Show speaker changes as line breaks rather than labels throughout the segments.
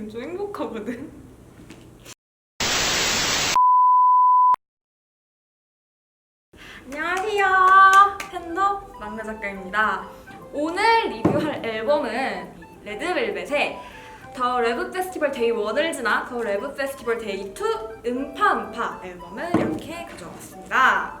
지금 좀 행복하거든. 안녕하세요. 팬더 막내 작가입니다. 오늘 리뷰할 앨범은 레드벨벳의 더 레브 페스티벌 데이 1을 지나 더 레브 페스티벌 데이 2 음파 음파 앨범을 이렇게 가져왔습니다.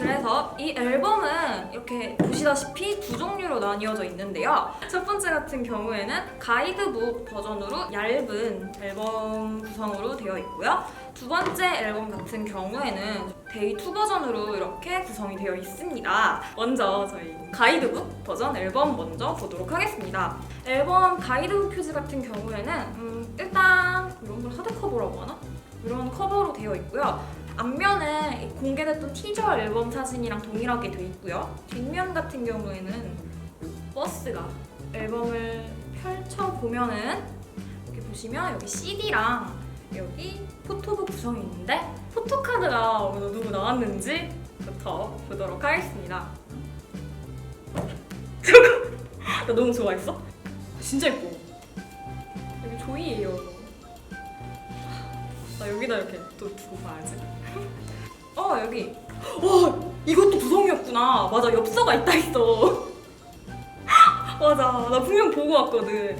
그래서 이 앨범은 이렇게 보시다시피 두 종류로 나뉘어져 있는데요. 첫 번째 같은 경우에는 가이드북 버전으로 얇은 앨범 구성으로 되어 있고요. 두 번째 앨범 같은 경우에는 데이 2 버전으로 이렇게 구성이 되어 있습니다. 먼저 저희 가이드북 버전 앨범 먼저 보도록 하겠습니다. 앨범 가이드북 표지 같은 경우에는 음, 일단 이런 걸 하드 커버라고 하나? 이런 커버로 되어 있고요. 앞면에 공개됐던 티저 앨범 사진이랑 동일하게 돼 있고요. 뒷면 같은 경우에는 버스가 앨범을 펼쳐 보면은 이렇게 보시면 여기 CD랑 여기 포토북 구성이 있는데 포토카드가 어느 누구 나왔는지부터 보도록 하겠습니다. 잠깐, 나 너무 좋아했어. 진짜 예뻐. 여기 조이예요. 나 여기다 이렇게 또 두고 봐야지. 어 여기. 와 이것도 구성이었구나. 맞아 엽서가 있다 있어. 맞아 나 분명 보고 왔거든.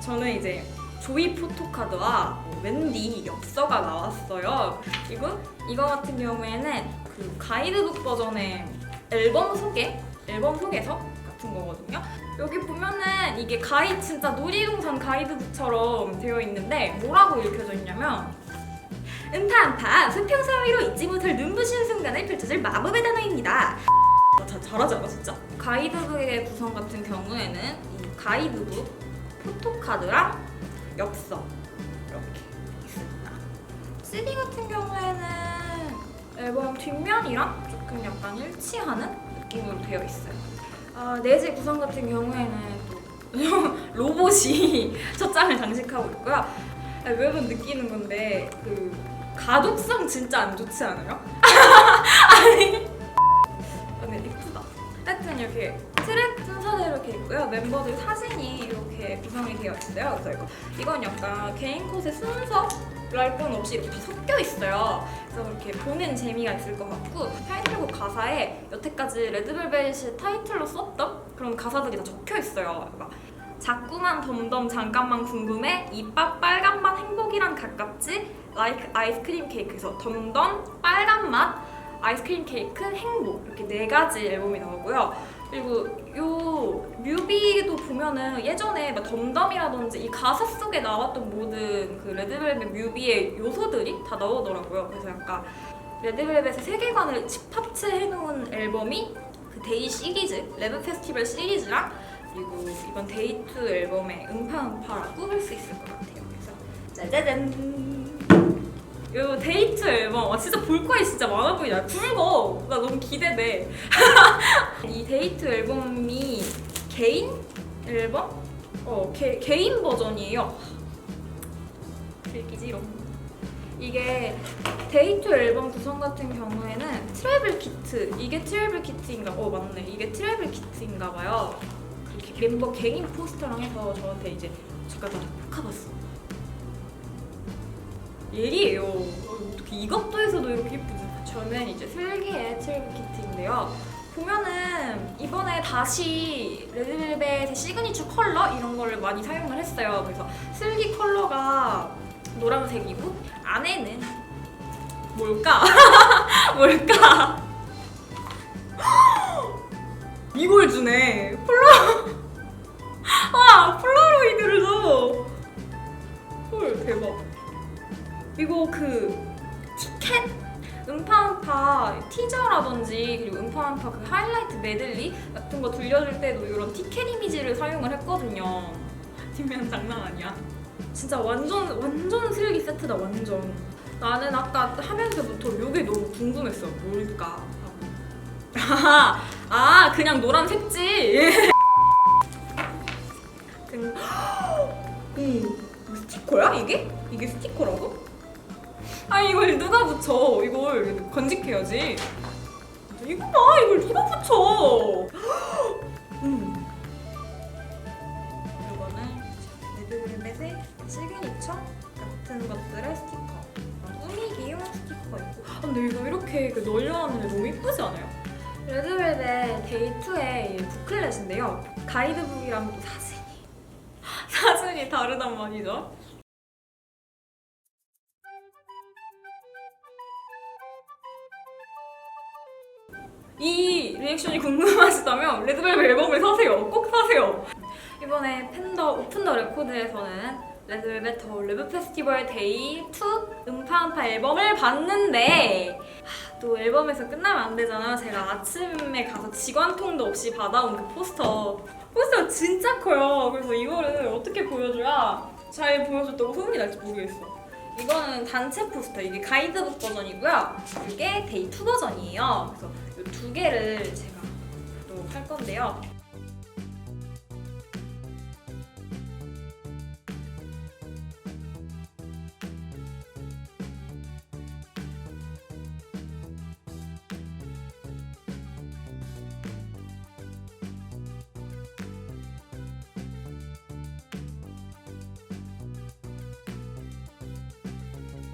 저는 이제 조이 포토카드와 웬디 엽서가 나왔어요. 그리고 이거 같은 경우에는 그 가이드북 버전의 앨범 소개, 앨범 소개서 같은 거거든요. 여기 보면은 이게 가이 진짜 놀이동산 가이드북처럼 되어 있는데 뭐라고 읽혀져 있냐면 음파음파 수평 사이로 잊지 못할 눈부신 순간을 펼쳐줄 마법의 단어입니다. 나 자, 잘하지 않아 진짜? 가이드북의 구성 같은 경우에는 이 가이드북 포토카드랑 엽서 이렇게 있습니다. CD 같은 경우에는 앨범 뒷면이랑 조금 약간 일치하는 느낌으로 되어 있어요. 아, 내지 구성 같은 경우에는 또 로봇이 첫 장을 장식하고 있고요. 아, 매번 느끼는 건데 그 가독성 진짜 안 좋지 않아요? 아니 근데 이쁘다. 하여튼 이렇게 트랙 순서대로 이렇게 있고요. 멤버들 사진이 이렇게 구성이 되어 있어요. 그래서 이거 이건 약간 개인 컷의 순서 랄 건 없이 이렇게 다 섞여 있어요. 그래서 이렇게 보는 재미가 있을 것 같고 타이틀곡 가사에 여태까지 레드벨벳이 타이틀로 썼던 그런 가사들이 다 적혀 있어요. 막 자꾸만 덤덤 잠깐만 궁금해? 이빨 빨간 맛 행복이랑 가깝지? Like 아이스크림 케이크에서 덤덤 빨간 맛 아이스크림 케이크 행복. 이렇게 네 가지 앨범이 나오고요. 그리고 요 뮤비도 보면은 예전에 막 덤덤이라든지 이 가사 속에 나왔던 모든 그 레드벨벳 뮤비의 요소들이 다 나오더라고요. 그래서 약간 레드벨벳의 세계관을 집합체 해놓은 앨범이 그 데이 시리즈 레드 페스티벌 시리즈랑 그리고 이번 데이트 앨범의 음파음파라고 할수 있을 것 같아요. 그래서 짜자잔. 요 데이트 앨범 와 진짜 볼 거에 진짜 많아 보이냐 굵어. 나 너무 기대돼. 이 데이트 앨범이 개인 앨범? 어 개, 개인 버전이에요. 들기지롱 이게 데이트 앨범 구성 같은 경우에는 트래블 키트. 이게 트래블 키트인가? 어 맞네. 이게 트래블 키트인가 봐요 멤버 개인 포스터랑 해서 저한테 이제 나 poka봤어. 예리해요. 어, 어떻게 이 각도에서도 이렇게 예쁘지? 저는 이제 슬기의 트래블 키트인데요. 보면은 이번에 다시 레드벨벳의 시그니처 컬러 이런 거를 많이 사용을 했어요. 그래서 슬기 컬러가 노란색이고 안에는 뭘까? 뭘까? 이걸 주네. 폴라. 아, 폴라로이드를 줘. 헐, 대박. 이거 그 티켓 음파음파 티저라든지 그리고 음파음파 그 하이라이트 메들리 같은 거 들려줄 때도 이런 티켓 이미지를 사용을 했거든요. 뒷면 장난 아니야. 진짜 완전 완전 슬기 세트다 완전. 나는 아까 하면서부터 이게 너무 궁금했어. 뭘까? 하고. 아 그냥 노란 색지. 이거 스티커야 이게? 이게 스티커라고? 아 이걸 누가 붙여? 이걸 건직해야지. 이거 봐 이걸 누가 붙여? 음. 이거는 레드벨벳의 시그니처 같은 것들의 스티커 꾸미기용 스티커 있고 아, 근데 이거 이렇게 그 널려놨는데 너무 이쁘지 않아요? 레드벨벳 데이2의 부클렛인데요 가이드북이랑 또 사진이 사진이 다르단 말이죠 이 리액션이 궁금하시다면 레드벨벳 앨범을 사세요. 꼭 사세요. 이번에 팬더 오픈 더 레코드에서는 레드벨벳 더 레브 페스티벌 데이 2 음파음파 앨범을 봤는데 하, 또 앨범에서 끝나면 안 되잖아요. 제가 아침에 가서 지관통도 없이 받아온 그 포스터 포스터가 진짜 커요. 그래서 이거를 어떻게 보여줘야 잘 보여줬다고 소문이 날지 모르겠어. 이거는 단체 포스터, 이게 가이드북 버전이고요. 이게 데이 2 버전이에요. 그래서 이 두 개를 제가 또 할 건데요.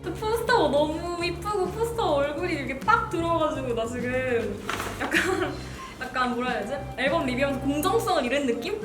그 포스터가 너무 이쁘고 포스터 얼굴이 이렇게 빡 들어가지고 나 지금 약간 약간 뭐라 해야 되지? 앨범 리뷰하면서 공정성을 잃은 느낌?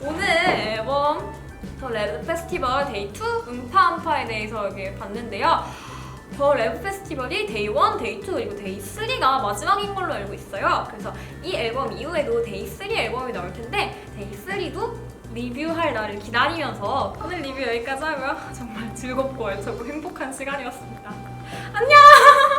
오늘 앨범 더 레드 페스티벌 데이 2 음파 음파에 대해서 이렇게 봤는데요. 더 레드 페스티벌이 데이 1, 데이 2 그리고 데이 3가 마지막인 걸로 알고 있어요. 그래서 이 앨범 이후에도 데이 3 앨범이 나올 텐데 데이 3도 리뷰할 날을 기다리면서 오늘 리뷰 여기까지 하고요. 정말 즐겁고 알차고 행복한 시간이었습니다. 안녕!